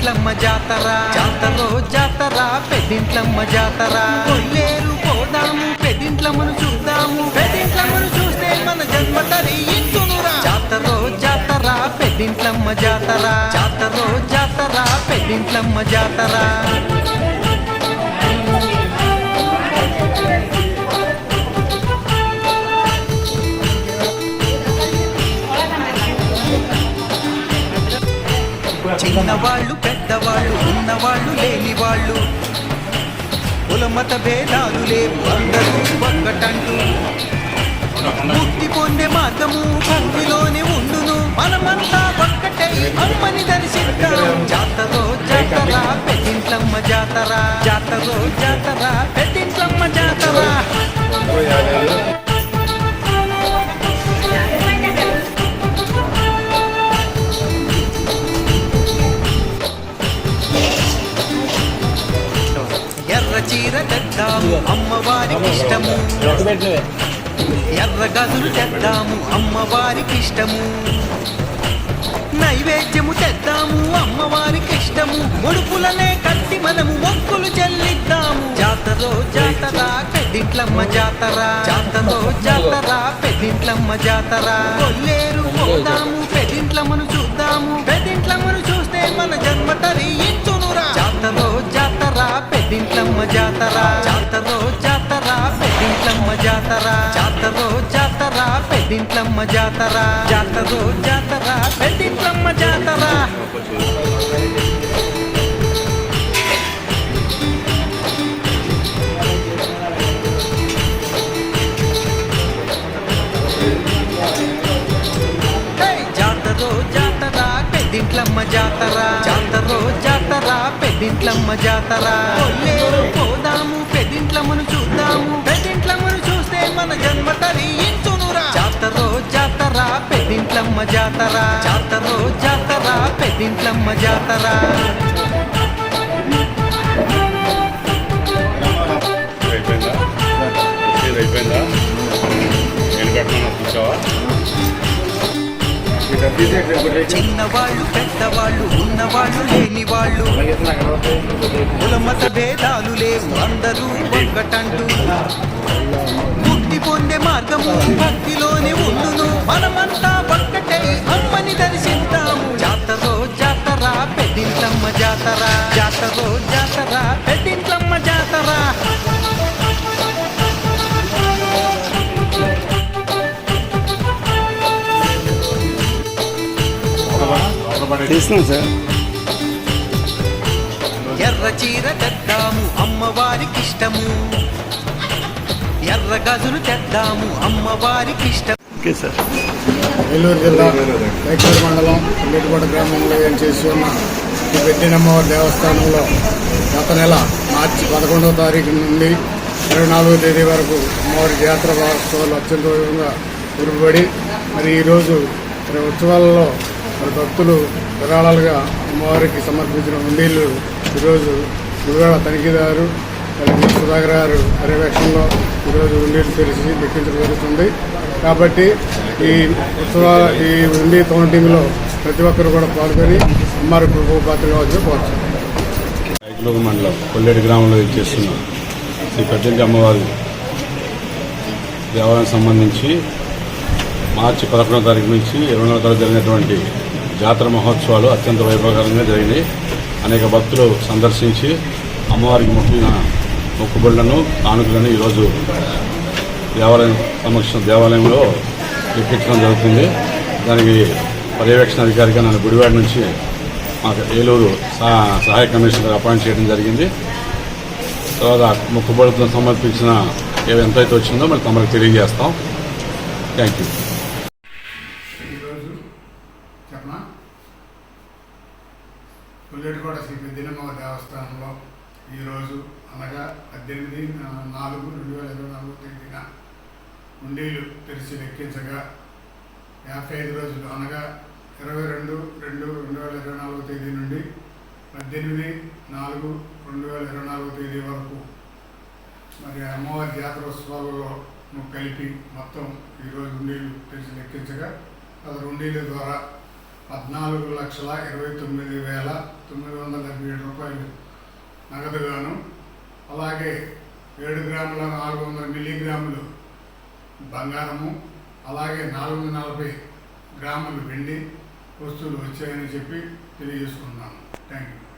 పెదింట్లమ్మ జాతర. జాతరో జాతర పెదింట్లమ్మ జాతర. కొల్లేరు పోదాము పెదింట్లమ్మను చూద్దాము. పెదింట్లమ్మను చూస్తే మన జన్మ తరి జాతరో జాతర పెదింట్లమ్మ జాతర. జాతరో జాతర పెదింట్లమ్మ జాతరా. చిన్నవాళ్ళు పెద్దవాళ్ళు ఉన్నవాళ్ళు లేని వాళ్ళు కులమత భేదాలు లేవు అందరూ ఒక్కటంటూ. ముక్తి పొందే మార్గము భక్తిలోనే ఉండును. మనమంతా ఒక్కటై అమ్మని దర్శిద్దాం. జాతరో జాతర పెట్టింట్లమ్మ జాతర. జాతరో జాతర అమ్మవారికి ఇష్టము. ఎర్ర గదులు తెద్దాము అమ్మవారికి ఇష్టము. నైవేద్యము తెద్దాము అమ్మవారికి ఇష్టము. ముడుపులనే కట్టి మనము మొక్కులు చెల్లిద్దాము. జాతరో జాతర పెద్దింట్లమ్మ జాతర. జాతరో జాతర పెద్దింట్లమ్మ జాతర. కొల్లేరు పోదాము పెద్దింట్లమ్మను చూద్దాము. పెద్దింట్లమ్మను చూస్తే మన జన్మ తరించునురా జాతరో జాతర పెద్దింట్లమ్మ పెద్దింట్లమ్మ జాతర. జాతరో జాతర పెద్దింట్లమ్మ జాతర. పెద్దింట్లమ్మ జాతర జాతరో జాతర. పెద్దింట్లమ్మ జాతర పోదాము పెద్దింట్లమ్మను చూద్దాము. పెద్దింట్లమ్మ జాతర. జాతరో జాతర పెద్దింట్లమ్మ జాతర. అయిపోయిందా? నేను చూసావా చిన్నవాళ్ళు పెద్దవాళ్ళు ఉన్నవాళ్ళు లేని వాళ్ళు కులమత భేదాలు లేవు అందరూ ఒక్కటంటూ. ముక్తి పొందే మార్గము తీస్తున్నాం సార్? ఎర్ర చీర తెద్దాము అమ్మవారికి ఇష్టము. ఎర్ర గదులు తెద్దాము అమ్మవారికి ఇష్టం. Okay sir. నెల్లూరు జిల్లా కైకూరు మండలం ఉల్లిటిపూట గ్రామంలో ఏం చేసి ఉన్న ఈ పెద్దినమ్మవారి దేవస్థానంలో గత నెల మార్చి పదకొండవ తారీఖు నుండి ఇరవై నాలుగో తేదీ వరకు అమ్మవారి జాతర మహోత్సవాలు అత్యంత వైభవంగా జరుపుబడి మరి ఈరోజు మరి ఉత్సవాలలో మరి భక్తులు విరాళాలుగా అమ్మవారికి సమర్పించిన ఉండీళ్ళు ఈరోజు గురువాడ తనిఖీదారు సుధాకర్ గారు పర్యవేక్షణలో ఈరోజు ఉండీలు తెరిచి లెక్కించడం జరుగుతుంది. కాబట్టి ఈ ఉత్సవ ఈ ఉండి కౌంటింగ్లో ప్రతి ఒక్కరు కూడా పాల్గొని అమ్మారు పాత్ర కావాల్సిన కోరుతున్నాను మండలం కొల్లేడు గ్రామంలో చేస్తున్న శ్రీ పెద్దంటి అమ్మవారి దేవాలయం సంబంధించి మార్చి పదకొండవ తారీఖు నుంచి ఇరవై నాలుగు తారీఖు జరిగినటువంటి జాతర మహోత్సవాలు అత్యంత వైభవకరంగా జరిగినాయి. అనేక భక్తులు సందర్శించి అమ్మవారికి మొక్కిన మొక్కుబళ్ళను కానుకలను ఈరోజు దేవాలయం సమక్ష దేవాలయంలో లెక్కించడం జరుగుతుంది. దానికి పర్యవేక్షణ అధికారిగా నన్ను గుడివాడ నుంచి మాకు ఏలూరు సహాయ కమిషనర్ అపాయింట్ చేయడం జరిగింది. తర్వాత మొక్కుబడులను సమర్పించిన ఎంతైతే వచ్చిందో మరి తమకు తెలియజేస్తాం. Thank you. చెప్పనా పుల్లెటికోట శ్రీ పెద్దినమ్మ దేవస్థానంలో ఈరోజు అనగా పద్దెనిమిది నాలుగు రెండు వేల ఇరవై నాలుగు తేదీన ఉండీలు తెరిచి లెక్కించగా యాభై ఐదు రోజులు అనగా ఇరవై రెండు రెండు రెండు వేల ఇరవై నాలుగు తేదీ నుండి పద్దెనిమిది నాలుగు రెండు వేల ఇరవై నాలుగు తేదీ వరకు మరి అమ్మవారి జాతరోత్సవాలలో కలిపి మొత్తం ఈరోజు ఉండీలు తెరిచి లెక్కించగా అది ఉండీల ద్వారా పద్నాలుగు లక్షల ఇరవై తొమ్మిది వేల తొమ్మిది వందల డెబ్బై ఏడు రూపాయలు నగదుగాను. అలాగే ఏడు గ్రాముల నాలుగు వందల మిల్లీగ్రాములు బంగారము అలాగే నాలుగు వందల నలభై గ్రాములు వెండి వస్తువులు వచ్చాయని చెప్పి తెలియజేసుకున్నాను థ్యాంక్ యూ